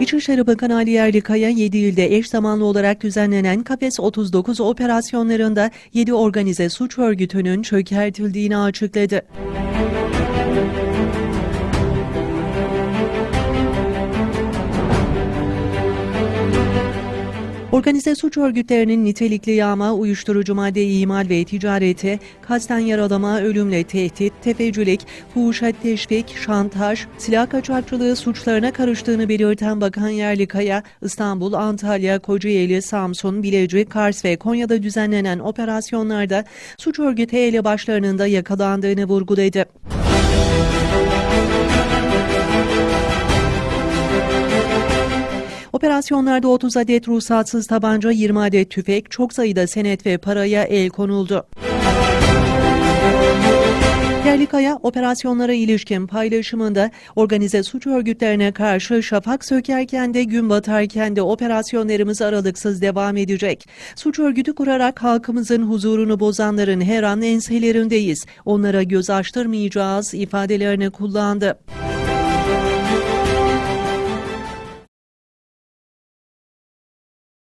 İçişleri Bakanı Ali Yerlikaya 7 ilde eş zamanlı olarak düzenlenen Kafes 39 operasyonlarında 7 organize suç örgütünün çökertildiğini açıkladı. Organize suç örgütlerinin nitelikli yağma, uyuşturucu madde imal ve ticareti, kasten yaralama, ölümle tehdit, tefecilik, fuhuşa teşvik, şantaj, silah kaçakçılığı suçlarına karıştığını belirten Bakan Yerlikaya, İstanbul, Antalya, Kocaeli, Samsun, Bilecik, Kars ve Konya'da düzenlenen operasyonlarda suç örgütü elebaşlarının da yakalandığını vurguladı. Operasyonlarda 30 adet ruhsatsız tabanca, 20 adet tüfek, çok sayıda senet ve paraya el konuldu. Yerlikaya operasyonlara ilişkin paylaşımında organize suç örgütlerine karşı şafak sökerken de gün batarken de operasyonlarımız aralıksız devam edecek. Suç örgütü kurarak halkımızın huzurunu bozanların her an enselerindeyiz. Onlara göz açtırmayacağız ifadelerini kullandı.